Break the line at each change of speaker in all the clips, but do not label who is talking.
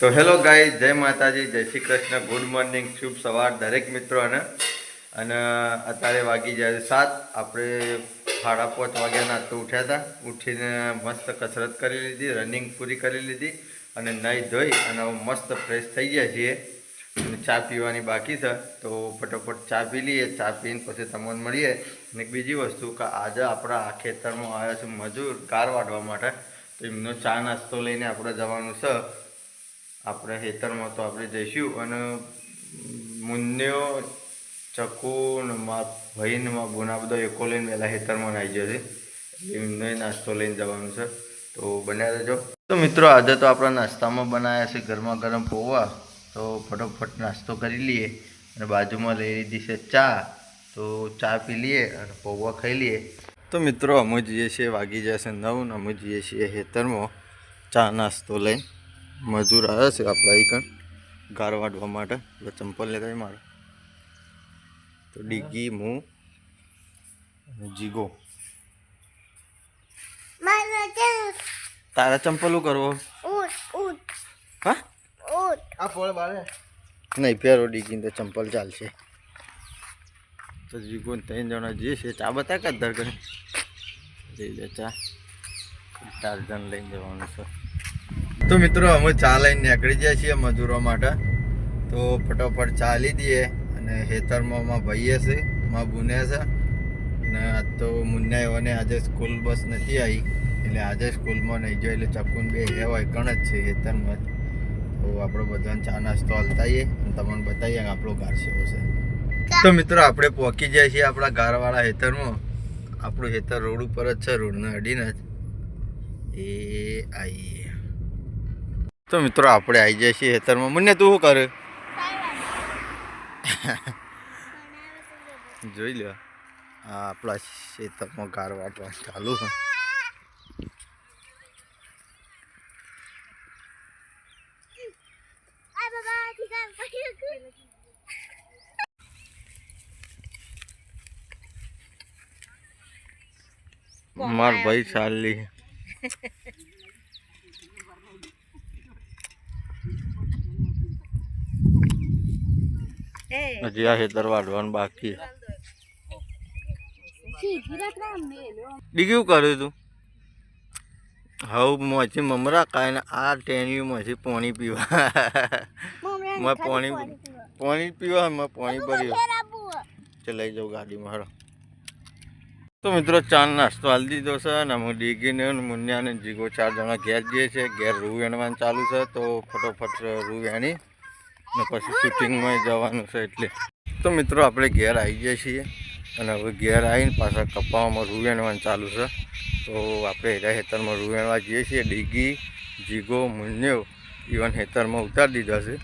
તો હેલો ગાય જય માતાજી, જય શ્રી કૃષ્ણ. ગુડ મોર્નિંગ, શુભ સવાર દરેક મિત્રોને. અને અત્યારે વાગી જાય સાત. આપણે સાડા પાંચ વાગ્યાના તો ઉઠ્યા હતા. ઉઠીને મસ્ત કસરત કરી લીધી, રનિંગ પૂરી કરી લીધી અને નાહી ધોઈ અને મસ્ત ફ્રેશ થઈ ગયા છીએ. ચા પીવાની બાકી છે. તો ફટોફટ ચા પી લઈએ. ચા પીને પછી તમને મળીએ. અને બીજી વસ્તુ કે આજે આપણા આ ખેતરમાં આવ્યા છે મજૂર કાર વાઢવા માટે. તો એમનો ચા નાસ્તો લઈને આપણે જવાનું છે. આપણે ખેતરમાં તો આપણે જઈશું અને મુન્યો, ચકુ ને મા ભાઈ ને મા ગુના બધો એકો લઈને પહેલાં ખેતરમાં આવી ગયો છે. એમનો નાસ્તો લઈને જવાનું છે. તો બન્યા રહેજો. તો મિત્રો, આજે તો આપણા નાસ્તામાં બનાવ્યા છે ગરમા ગરમ પૌવા. તો ફટોફટ નાસ્તો કરી લઈએ અને બાજુમાં લઈ લીધી છે ચા. તો ચા પી લઈએ અને પૌવા ખાઈ લઈએ. તો મિત્રો, અમે જઈએ છીએ, વાગી જશે નવ ને અમે જઈએ છીએ ખેતરમાં ચા નાસ્તો લઈને. મજૂર આવ્યા છે આપણા અહીં કણ. ગાર વાઢવા માટે. એટલે ચંપલ લેતા હોય મારે. તો ડીગી હું અને જીગો. તારા ચંપલ કરવો? હા? નહીં પહેરો ડીગી તો ચંપલ ચાલશે. તો જીગો ત્રણ જણા જઈએ છે ચા બતા કે અધર કરે ચા. ચાર જણ લઈને જવાનું છે. તો મિત્રો, અમે ચા લઈને નીકળી જાય છીએ મજૂરો માટે. તો ફટોફટ ચાલી દઈએ અને હેતરમાં માં ભાઈએ છે માં બુને છે. અને આજ તો મુન્નાઓને આજે સ્કૂલ બસ નથી આવી, એટલે આજે સ્કૂલમાં નહીં જોઈએ એટલે ચકુન બે એવાય કણ જ છે હેતરમાં તો આપણે બધાને ચા નાસ્તો હાલતાઈએ અને તમને બતાવીએ કે આપણો ઘર સેવો છે. તો મિત્રો, આપણે પહોંચી જાય છીએ આપણા ઘરવાળા હેતરમાં આપણું હેતર રોડ ઉપર જ છે, રોડને અડીને જ. એ આઈએ. તો મિત્રો, આપણે આવી જાય છીએ હેતરમાં મને તું શું કરે? જોઈ લો આપણા ખેતરમાં ગાર વાટવા ચાલુ માર ભાઈ ચાલી. હજી આ હેતર વાઢવાનું બાકી ડીગ્યું કર્યું તું? હવ મોથી મમરા કાંઈ આ ટેન્યુ માંથી પાણી પીવા. મેં પાણી પાણી પીવા. મેં પાણી ભર્યું. ચલાઈ જાઉં ગાડીમાં હરો તો મિત્રો ચા નાસ્તો હાલ દીધો છે અને હું ડીગીને મુન્યા અને જીગો ચાર જણા ઘેર જઈએ છીએ. ઘેર રૂ વેણવાનું ચાલુ છે તો ફટોફટ રૂ વેણી. ને પછી શૂટિંગમાં જવાનું છે એટલે. તો મિત્રો, આપણે ઘેર આવી જઈએ છીએ અને હવે ઘેર આવીને પાછા કપાવામાં રૂવેણવાનું ચાલુ છે. તો આપણે હેરા હેતરમાં રૂવેણવા જઈએ છીએ. ડીગી, જીગો મુન્યો ઇવન હેતરમાં ઉતારી દીધા છે.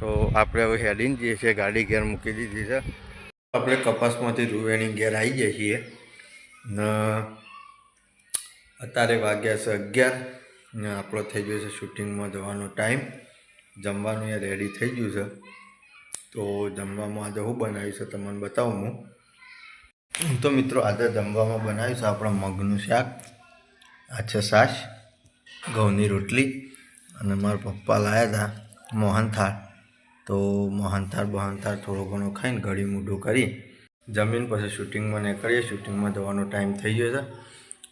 તો આપણે હવે હેડીને જઈએ છીએ. ગાડી ઘેર મૂકી દીધી છે. આપણે કપાસમાંથી રૂવેણી ઘેર આવી જઈએ છીએ. ને અત્યારે વાગ્યા છે અગિયાર ને આપણો થઈ ગયો છે શૂટિંગમાં જવાનો ટાઈમ. જમવાનું એ રેડી થઈ ગયું છે. તો જમવામાં આજે હું બનાવ્યું છે તમને બતાવું હું. તો મિત્રો આજે જમવામાં બનાવ્યું છે આપણે મગનું શાક, આ છે છાશ, ઘઉંની રોટલી અને મારા પપ્પા લાવ્યા હતા મોહનથાળ તો મોહનથાળ બહનથાળ થોડો ઘણો ખાઈને ઘડી મૂઢું કરી જમીન પછી શૂટિંગમાં નીકળીએ. શૂટિંગમાં જવાનો ટાઈમ થઈ ગયો છે.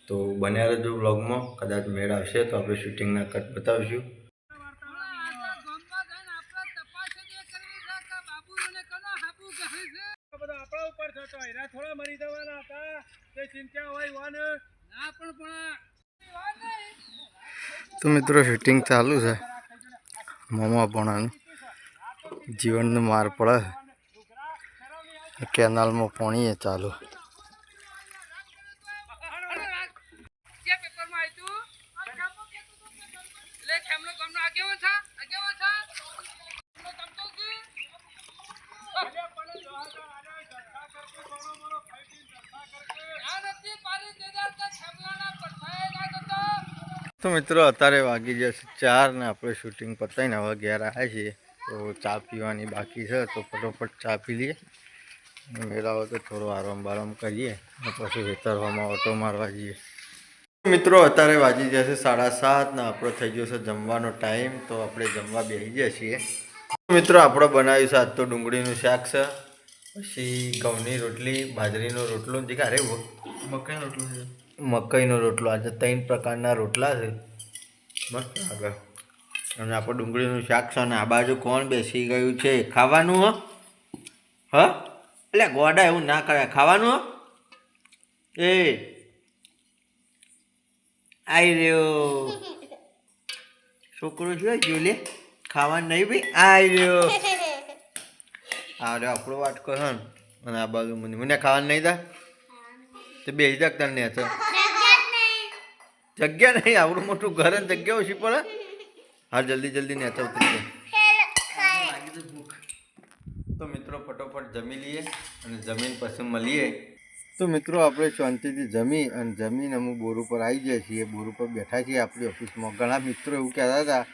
તો બન્યા રહેજો બ્લોગમાં કદાચ મેળ આવશે તો આપણે શૂટિંગના કટ બતાવીશું.
એના થોડા મરી જવાના હતા. તે ચિંતા હોય વાન ના, પણ પણ
તો મિત્રો શૂટિંગ ચાલુ છે. મોમા પણ જીવનનો માર પડે કેનાલમાં પાણી ચાલુ
જે પેપરમાં આવ્યું એટલે ખેમલો ગામનો આગેવાન છે આગેવાન છે ખેમલો ગામનો છે. આ નથી પાડી દેદાર તો ખેમલાના પરછાયા ના જતો.
તો મિત્રો, અત્યારે વાગી જશે ચાર ને આપણે શૂટિંગ પતાવીને હવે ઘેર આવ્યા છીએ. તો ચા પીવાની બાકી છે, તો ફટોફટ ચા પી લઈએ. મેળાવો તો થોડો આરામ બારામ કરીએ અને પછી વેતરવામાં ઓટો મારવા જઈએ. મિત્રો, અત્યારે વાગી જશે સાડા સાત ને આપણો થઈ ગયો છે જમવાનો ટાઈમ, તો આપણે જમવા બેસી જઈએ છીએ. મિત્રો, આપણે બનાવ્યું છે, આજ તો ડુંગળીનું શાક છે. પછી ઘઉંની રોટલી, બાજરીનો રોટલો જે અરે મકાઈનો રોટલો છે. મકાઈનો રોટલો. આજે ત્રણ પ્રકારના રોટલા છે. મસ્ત આગળ અને આપણે ડુંગળીનું શાક છે અને આ બાજુ કોણ બેસી ગયું છે? ખાવાનું હો. હ? એટલે ગોડા એવું ના કરે ખાવાનું હો. એ. આવી રહ્યો. છોકરો છે જો ખાવાનું નહીં ભાઈ? આવી રહ્યો. આ રહ્યો આપણો વાટકો છે અને આ બાજુ મને. મને ખાવાનું નહીં તા તો બેસી તક તને તો જગ્યા નહીં આવડું મોટું ઘર અને જગ્યા ઓછી પડે. હા જલ્દી જલ્દી ને તો ઉતરી તો મિત્રો ફટોફટ જમી લઈએ અને જમીન પછી મળીએ. તો મિત્રો આપણે શાંતિથી જમી અને જમીન અમુક બોર ઉપર આવી જઈએ છીએ. બોર ઉપર બેઠા છીએ આપણી ઓફિસમાં. ઘણા મિત્રો એવું કહેતા હતા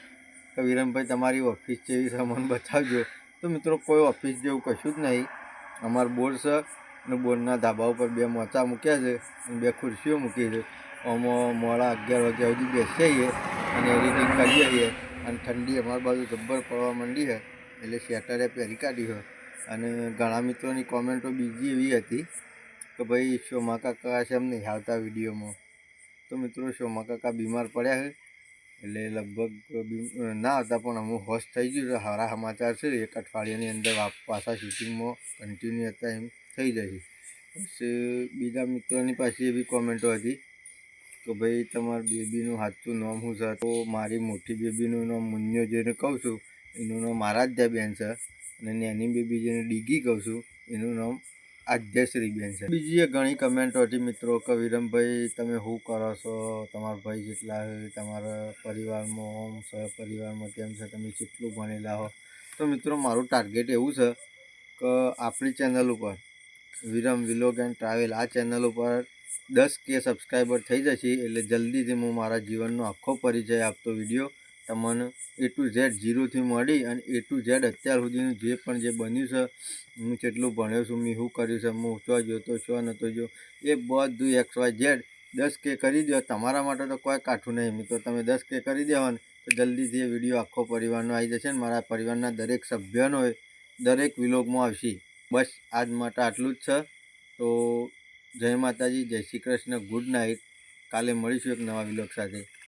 કે વિરમભાઈ તમારી ઓફિસ છે એવી સામાન બતાવજો. તો મિત્રો કોઈ ઓફિસ જેવું કશું જ નહીં. અમારું બોર છે અને બોરના ધાબા ઉપર બે મોચા મૂક્યા છે અને બે ખુરશીઓ મૂકી છે. આમાં મોડા અગિયાર વાગ્યા સુધી બેસીએ અને એડિટિંગ કરીએ છીએ અને ઠંડી અમારી બાજુ જબ્બર પડવા માંડી છે, એટલે શેટરે પહેરી કાઢી હોય અને ઘણા મિત્રોની કોમેન્ટો બીજી એવી હતી કે ભાઈ, શોમા કાકા છે એમ નહીં આવતા વિડીયોમાં. તો મિત્રો, શોમા કાકા બીમાર પડ્યા છે, એટલે લગભગ ના હતા, પણ અમુક હોશ થઈ ગયું છે. સારા સમાચાર છે. એક અઠવાડિયાની અંદર પાછા શૂટિંગમાં કન્ટિન્યુ હતા એમ થઈ જશે પછી બીજા મિત્રોની પાસે એવી કોમેન્ટો હતી કે ભાઈ, તમારા બેબીનું સાચું નામ શું છે? તો મારી મોટી બેબીનું નામ મુન્યો જેને કહું છું. એનું નામ આરાધ્યાબેન છે અને નેની બેબી જેને ડીગી કહું છું, એનું નામ આદ્યશ્રીબેન છે. બીજી ઘણી કમેન્ટો હતી મિત્રો કે, વિરમભાઈ, તમે શું કરો છો? તમારા ભાઈ જેટલા છે? તમારા પરિવારમાં ઓમ સહપરિવારમાં કેમ છે? તમે કેટલું ભણેલા હો? તો મિત્રો, મારું ટાર્ગેટ એવું છે કે આપણી ચેનલ ઉપર, વિરમ વિલોગ એન્ડ ટ્રાવેલ આ ચેનલ ઉપર દસ કે સબસ્ક્રાઈબર થઈ જશે એટલે જલ્દીથી હું મારા જીવનનો આખો પરિચય આપતો વીડિયો તમને એ ટુ ઝેડ ઝીરોથી મળી અને એ ટુ ઝેડ અત્યાર સુધીનું જે પણ જે બન્યું છે, હું કેટલું ભણ્યો છું, મેં શું કર્યું છે, હું ચો જોતો છો નહોતો જો એ બધું એક્સ વાય ઝેડ દસ કે કરી દો. તમારા માટે તો કોઈ કાઠું નહીં. મિત્રો, તમે દસ કે કરી દેવા ને તો જલ્દીથી એ વીડિયો આખો પરિવારનો આવી જશે ને મારા પરિવારના દરેક સભ્યનો દરેક વિલોગમાં આવશે. બસ આજ માટે આટલું જ છે. તો જય માતાજી જય શ્રી કૃષ્ણ. Good night. કાલે મળીશું એક નવા વિલોક સાથે.